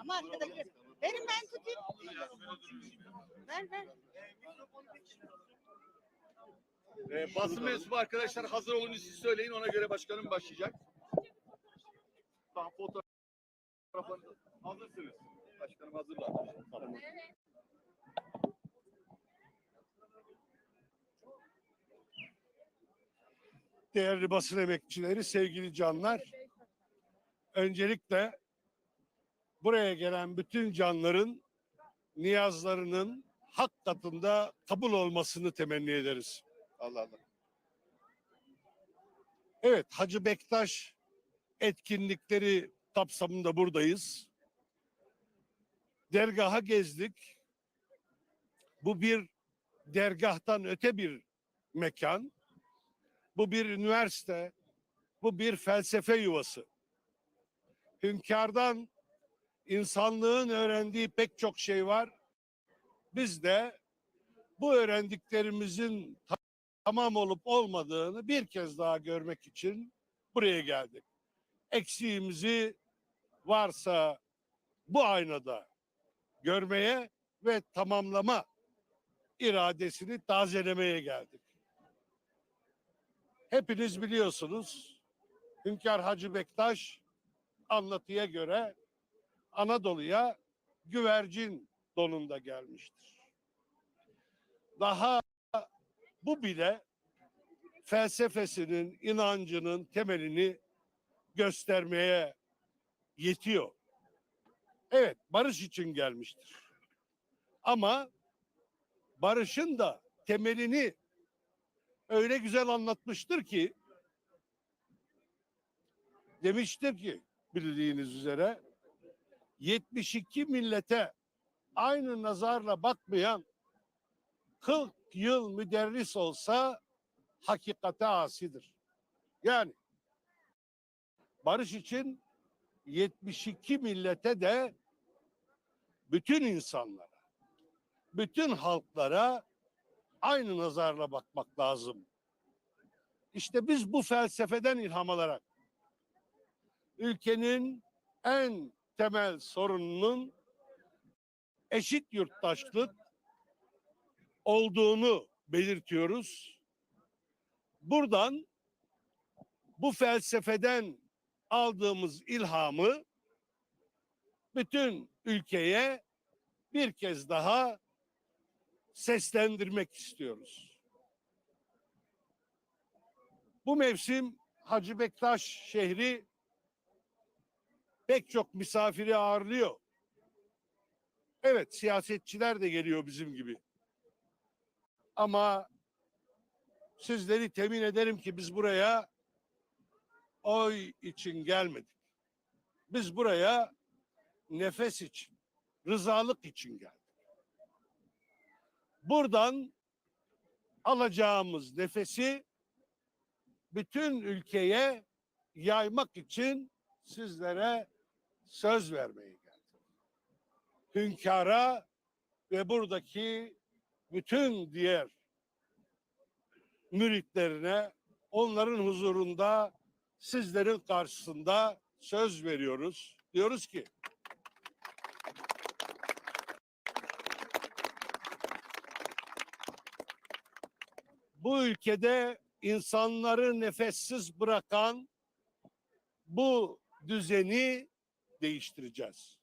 Ama arkadaki. Verin ben tutayım. Ver ver. Ee, basın mensubu arkadaşlar hazır olun siz söyleyin ona göre başkanım başlayacak. Tamam fotoğraflarınız hazırsınız. Başkanım hazırlar. Tamam. değerli basın emekçileri, sevgili canlar. Öncelikle buraya gelen bütün canların niyazlarının hak katında kabul olmasını temenni ederiz. Allah Allah. Evet, Hacı Bektaş etkinlikleri kapsamında buradayız. Dergaha gezdik. Bu bir dergahtan öte bir mekan. Bu bir üniversite, bu bir felsefe yuvası. Hünkârdan insanlığın öğrendiği pek çok şey var. Biz de bu öğrendiklerimizin ta- tamam olup olmadığını bir kez daha görmek için buraya geldik. Eksiğimizi varsa bu aynada görmeye ve tamamlama iradesini tazelemeye geldik. Hepiniz biliyorsunuz Hünkar Hacı Bektaş anlatıya göre Anadolu'ya güvercin donunda gelmiştir. Daha bu bile felsefesinin, inancının temelini göstermeye yetiyor. Evet, barış için gelmiştir. Ama barışın da temelini öyle güzel anlatmıştır ki demiştir ki bildiğiniz üzere 72 millete aynı nazarla bakmayan 40 yıl müderris olsa hakikate asidir. Yani barış için 72 millete de bütün insanlara, bütün halklara aynı nazarla bakmak lazım. İşte biz bu felsefeden ilham alarak ülkenin en temel sorununun eşit yurttaşlık olduğunu belirtiyoruz. Buradan bu felsefeden aldığımız ilhamı bütün ülkeye bir kez daha seslendirmek istiyoruz. Bu mevsim Hacı Bektaş şehri pek çok misafiri ağırlıyor. Evet siyasetçiler de geliyor bizim gibi. Ama sizleri temin ederim ki biz buraya oy için gelmedik. Biz buraya nefes için, rızalık için geldik. Buradan alacağımız nefesi bütün ülkeye yaymak için sizlere söz vermeye geldik. Hünkara ve buradaki bütün diğer müritlerine onların huzurunda sizlerin karşısında söz veriyoruz. Diyoruz ki bu ülkede insanları nefessiz bırakan bu düzeni değiştireceğiz.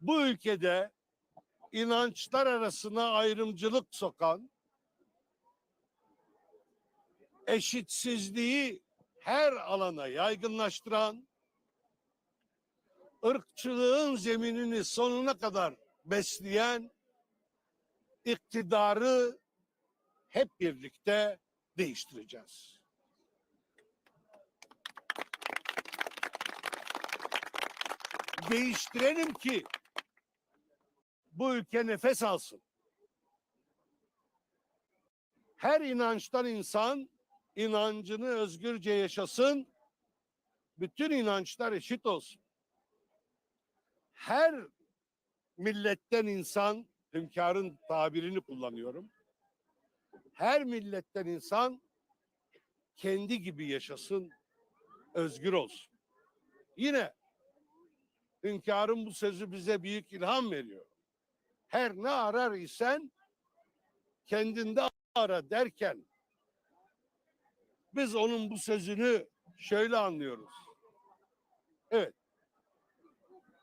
Bu ülkede inançlar arasına ayrımcılık sokan, eşitsizliği her alana yaygınlaştıran, ırkçılığın zeminini sonuna kadar besleyen iktidarı hep birlikte değiştireceğiz. Değiştirelim ki bu ülke nefes alsın. Her inançtan insan inancını özgürce yaşasın. Bütün inançlar eşit olsun. Her milletten insan, hünkârın tabirini kullanıyorum. Her milletten insan kendi gibi yaşasın, özgür olsun. Yine hünkârın bu sözü bize büyük ilham veriyor. Her ne arar isen kendinde ara derken biz onun bu sözünü şöyle anlıyoruz. Evet.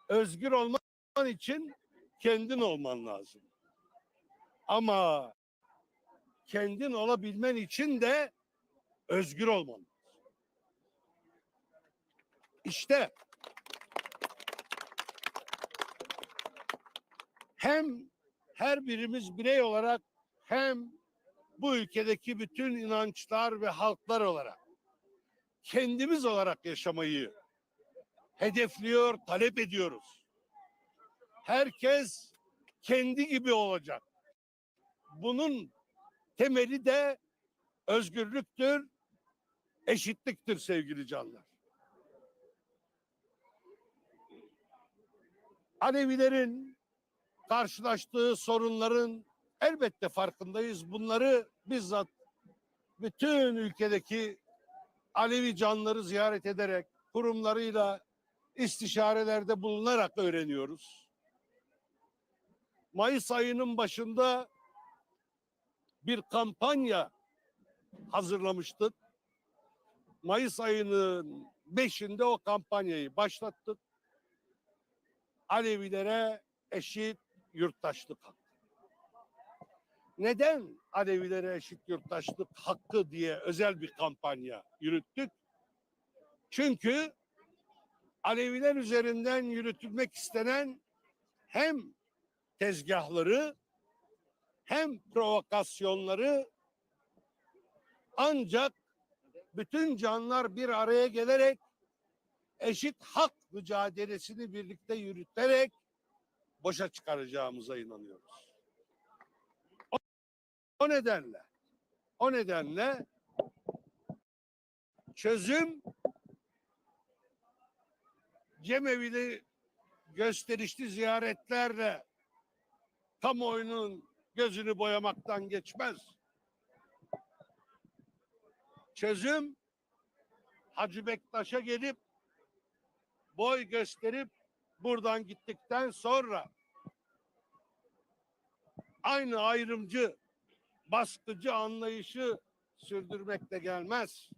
Özgür olman için kendin olman lazım. Ama kendin olabilmen için de özgür olman lazım. İşte hem her birimiz birey olarak hem bu ülkedeki bütün inançlar ve halklar olarak kendimiz olarak yaşamayı hedefliyor, talep ediyoruz. Herkes kendi gibi olacak. Bunun temeli de özgürlüktür, eşitliktir sevgili canlar. Alevilerin karşılaştığı sorunların elbette farkındayız. Bunları bizzat bütün ülkedeki Alevi canları ziyaret ederek, kurumlarıyla istişarelerde bulunarak öğreniyoruz. Mayıs ayının başında bir kampanya hazırlamıştık. Mayıs ayının beşinde o kampanyayı başlattık. Alevilere eşit yurttaşlık hakkı. Neden Alevilere eşit yurttaşlık hakkı diye özel bir kampanya yürüttük? Çünkü Aleviler üzerinden yürütülmek istenen hem tezgahları hem provokasyonları ancak bütün canlar bir araya gelerek eşit hak mücadelesini birlikte yürüterek boşa çıkaracağımıza inanıyoruz. O, o nedenle o nedenle çözüm cemevili gösterişli ziyaretlerle kamuoyunun gözünü boyamaktan geçmez. Çözüm Hacı Bektaş'a gelip boy gösterip buradan gittikten sonra aynı ayrımcı, baskıcı anlayışı sürdürmekle gelmez.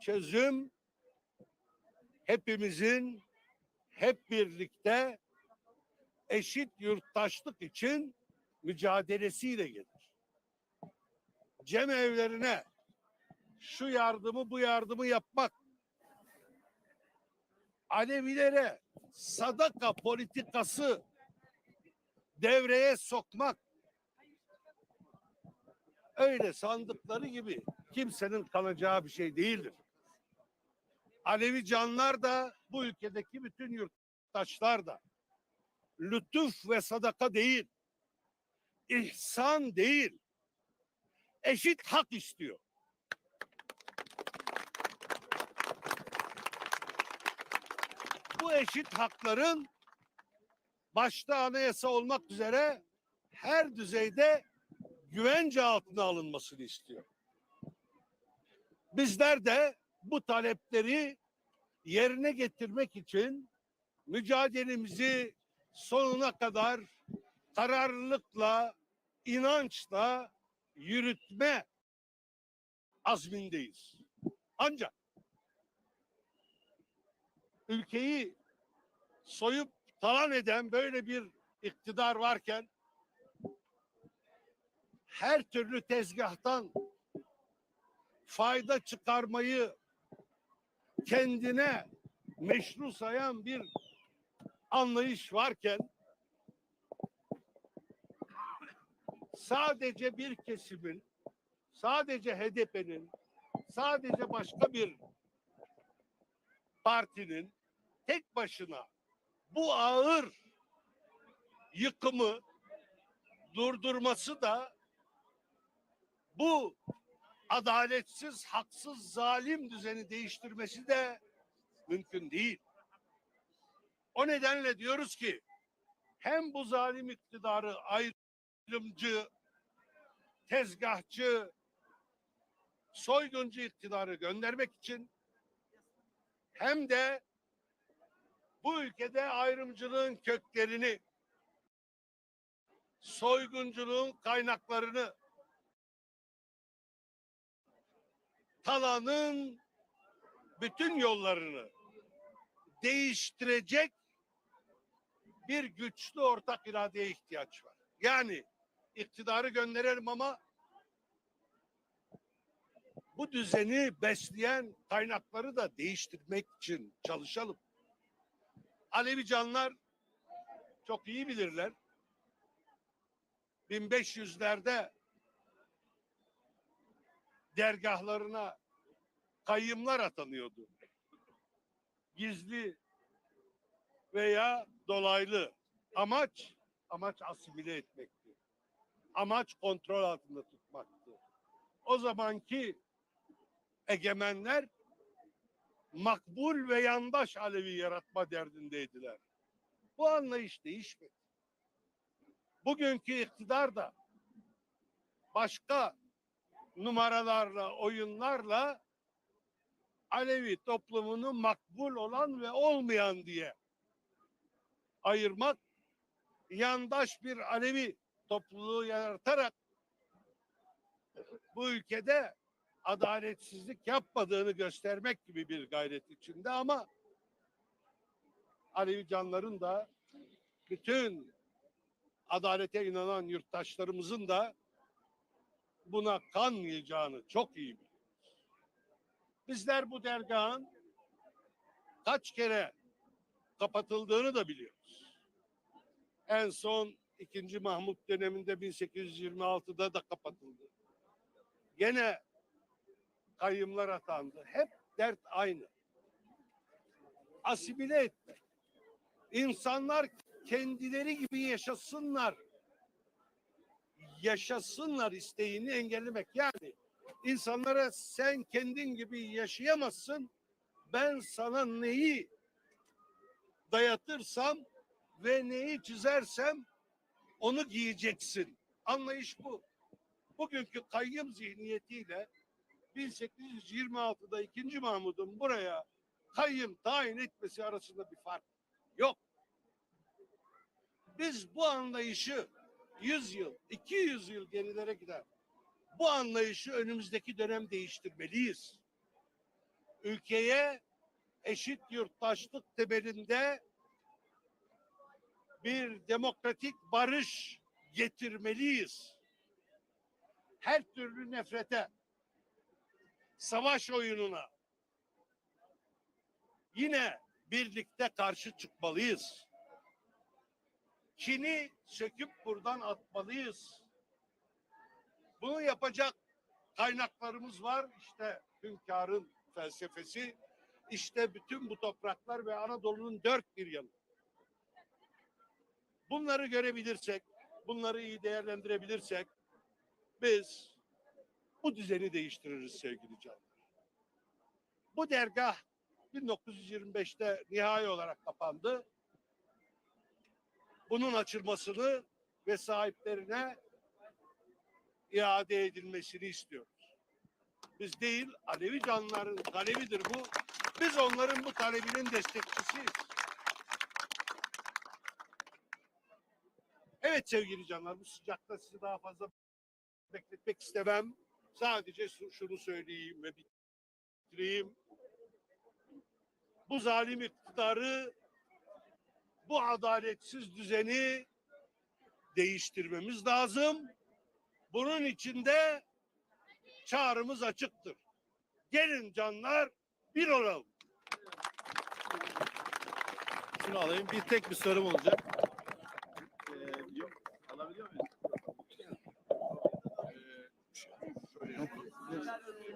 Çözüm hepimizin hep birlikte eşit yurttaşlık için mücadelesiyle gelir. Cem evlerine şu yardımı bu yardımı yapmak Alevilere sadaka politikası devreye sokmak öyle sandıkları gibi kimsenin kalacağı bir şey değildir. Alevi canlar da bu ülkedeki bütün yurttaşlar da lütuf ve sadaka değil, ihsan değil, eşit hak istiyor. Bu eşit hakların başta anayasa olmak üzere her düzeyde güvence altına alınmasını istiyor. Bizler de bu talepleri yerine getirmek için mücadelemizi sonuna kadar kararlılıkla, inançla yürütme azmindeyiz. Ancak ülkeyi soyup talan eden böyle bir iktidar varken her türlü tezgahtan fayda çıkarmayı kendine meşru sayan bir anlayış varken sadece bir kesimin, sadece HDP'nin, sadece başka bir partinin tek başına bu ağır yıkımı durdurması da bu adaletsiz, haksız, zalim düzeni değiştirmesi de mümkün değil. O nedenle diyoruz ki hem bu zalim iktidarı ayrımcı, tezgahçı, soyguncu iktidarı göndermek için hem de bu ülkede ayrımcılığın köklerini, soygunculuğun kaynaklarını, talanın bütün yollarını değiştirecek bir güçlü ortak iradeye ihtiyaç var. Yani iktidarı gönderelim ama bu düzeni besleyen kaynakları da değiştirmek için çalışalım. Alevi canlar çok iyi bilirler. 1500'lerde dergahlarına kayyımlar atanıyordu. Gizli veya dolaylı. Amaç amaç asimile etmekti. Amaç kontrol altında tutmaktı. O zamanki egemenler makbul ve yandaş Alevi yaratma derdindeydiler. Bu anlayış değişmedi. Bugünkü iktidar da başka numaralarla, oyunlarla Alevi toplumunu makbul olan ve olmayan diye ayırmak, yandaş bir Alevi topluluğu yaratarak bu ülkede adaletsizlik yapmadığını göstermek gibi bir gayret içinde ama Alevi canların da bütün adalete inanan yurttaşlarımızın da buna kanmayacağını çok iyi biliyoruz. Bizler bu dergahın kaç kere kapatıldığını da biliyoruz. En son 2. Mahmut döneminde 1826'da da kapatıldı. Gene kayyımlar atandı. Hep dert aynı. Asimile etmek. İnsanlar kendileri gibi yaşasınlar. Yaşasınlar isteğini engellemek. Yani insanlara sen kendin gibi yaşayamazsın. Ben sana neyi dayatırsam ve neyi çizersem onu giyeceksin. Anlayış bu. Bugünkü kayyım zihniyetiyle 1826'da 2. Mahmud'un buraya kayyım tayin etmesi arasında bir fark yok. Biz bu anlayışı 100 yıl, 200 yıl gerilere gider. Bu anlayışı önümüzdeki dönem değiştirmeliyiz. Ülkeye eşit yurttaşlık temelinde bir demokratik barış getirmeliyiz. Her türlü nefrete, savaş oyununa yine birlikte karşı çıkmalıyız. Kini söküp buradan atmalıyız. Bunu yapacak kaynaklarımız var. İşte hünkârın felsefesi, işte bütün bu topraklar ve Anadolu'nun dört bir yanı. Bunları görebilirsek, bunları iyi değerlendirebilirsek biz bu düzeni değiştiririz sevgili canlar. Bu dergah 1925'te nihai olarak kapandı. Bunun açılmasını ve sahiplerine iade edilmesini istiyoruz. Biz değil, Alevi canlıların talebidir bu. Biz onların bu talebinin destekçisiyiz. Evet sevgili canlar, bu sıcakta sizi daha fazla bekletmek istemem. Sadece şunu söyleyeyim ve bitireyim. Bu zalim iktidarı, bu adaletsiz düzeni değiştirmemiz lazım. Bunun içinde çağrımız açıktır. Gelin canlar bir olalım. Şunu alayım. Bir tek bir sorum olacak. Ee, yok. Alabiliyor muyum? Estados Unidos.